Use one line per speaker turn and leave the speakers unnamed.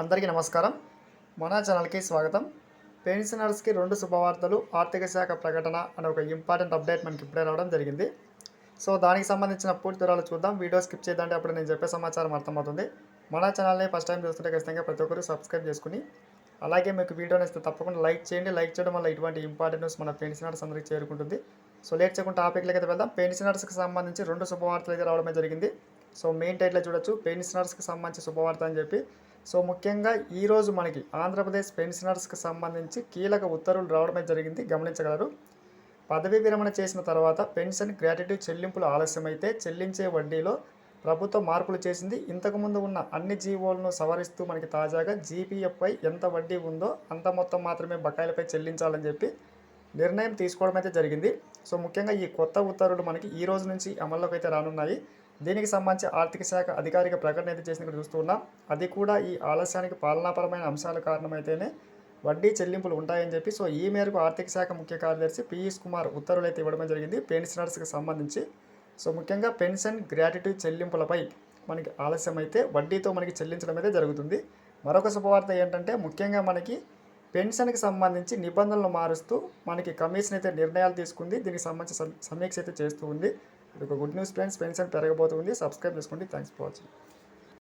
అందరికీ నమస్కారం. మన ఛానల్కి స్వాగతం. పెన్షనర్స్కి రెండు శుభవార్తలు ఆర్థిక శాఖ ప్రకటన అనే ఒక ఇంపార్టెంట్ అప్డేట్ మనకి ఇప్పుడే రావడం జరిగింది. సో దానికి సంబంధించిన పూర్తి వివరాలు చూద్దాం. వీడియో స్కిప్ చేద్దంటే అప్పుడు నేను చెప్పే సమాచారం అర్థమవుతుంది. మన ఛానల్ని ఫస్ట్ టైం చూస్తుంటే ఖచ్చితంగా ప్రతి ఒక్కరు సబ్స్క్రైబ్ చేసుకుని అలాగే మీకు వీడియో నచ్చితే తప్పకుండా లైక్ చేయండి. లైక్ చేయడం వల్ల ఇటువంటి ఇంపార్టెంట్ న్యూస్ మన పెన్షనర్స్ అందరికీ చేరుకుంటుంది. సో లేట్ చేయకుండా టాపిక్లకి అయితే వెళ్దాం. పెన్షనర్స్కి సంబంధించి రెండు శుభవార్తలు అయితే రావడమే జరిగింది. సో మెయిన్ టైట్లో చూడొచ్చు. పెన్షనర్స్కి సంబంధించి శుభవార్త అని చెప్పి సో ముఖ్యంగా ఈరోజు మనకి ఆంధ్రప్రదేశ్ పెన్షనర్స్కి సంబంధించి కీలక ఉత్తర్వులు రావడమే జరిగింది. గమనించగలరు. పదవీ విరమణ చేసిన తర్వాత పెన్షన్ గ్రాట్యుటీ చెల్లింపులు ఆలస్యమైతే చెల్లించే వడ్డీలో ప్రభుత్వం మార్పులు చేసింది. ఇంతకుముందు ఉన్న అన్ని జీవోలను సవరిస్తూ మనకి తాజాగా జీపీఎఫ్పై ఎంత వడ్డీ ఉందో అంత మొత్తం మాత్రమే బకాయిలపై చెల్లించాలని చెప్పి నిర్ణయం తీసుకోవడం అయితే జరిగింది. సో ముఖ్యంగా ఈ కొత్త ఉత్తర్వులు మనకి ఈ రోజు నుంచి అమల్లోకి అయితే రానున్నాయి. దీనికి సంబంధించి ఆర్థిక శాఖ అధికారిక ప్రకటన అయితే చేసిన చూస్తున్నాం అది కూడా ఈ ఆలస్యానికి పాలనాపరమైన అంశాల కారణమైతేనే వడ్డీ చెల్లింపులు ఉంటాయని చెప్పి సో ఈ మేరకు ఆర్థిక శాఖ ముఖ్య కార్యదర్శి పీయూష్ కుమార్ ఉత్తర్వులు అయితే ఇవ్వడం జరిగింది. పెన్షనర్స్కి సంబంధించి సో ముఖ్యంగా పెన్షన్ గ్రాట్యుటీ చెల్లింపులపై మనకి ఆలస్యం అయితే వడ్డీతో మనకి చెల్లించడం అయితే జరుగుతుంది. మరొక శుభవార్త ఏంటంటే ముఖ్యంగా మనకి పెన్షన్కి సంబంధించి నిబంధనలు మారుస్తూ మనకి కమిషన్ అయితే నిర్ణయాలు తీసుకుంది. దీనికి సంబంధించి సమీక్ష అయితే చేస్తూ ఉంది. ఇది ఒక గుడ్ న్యూస్ ఫ్రెండ్స్ పెన్షన్ పెరగబోతుంది సబ్స్క్రైబ్ చేసుకోండి. Thanks for watching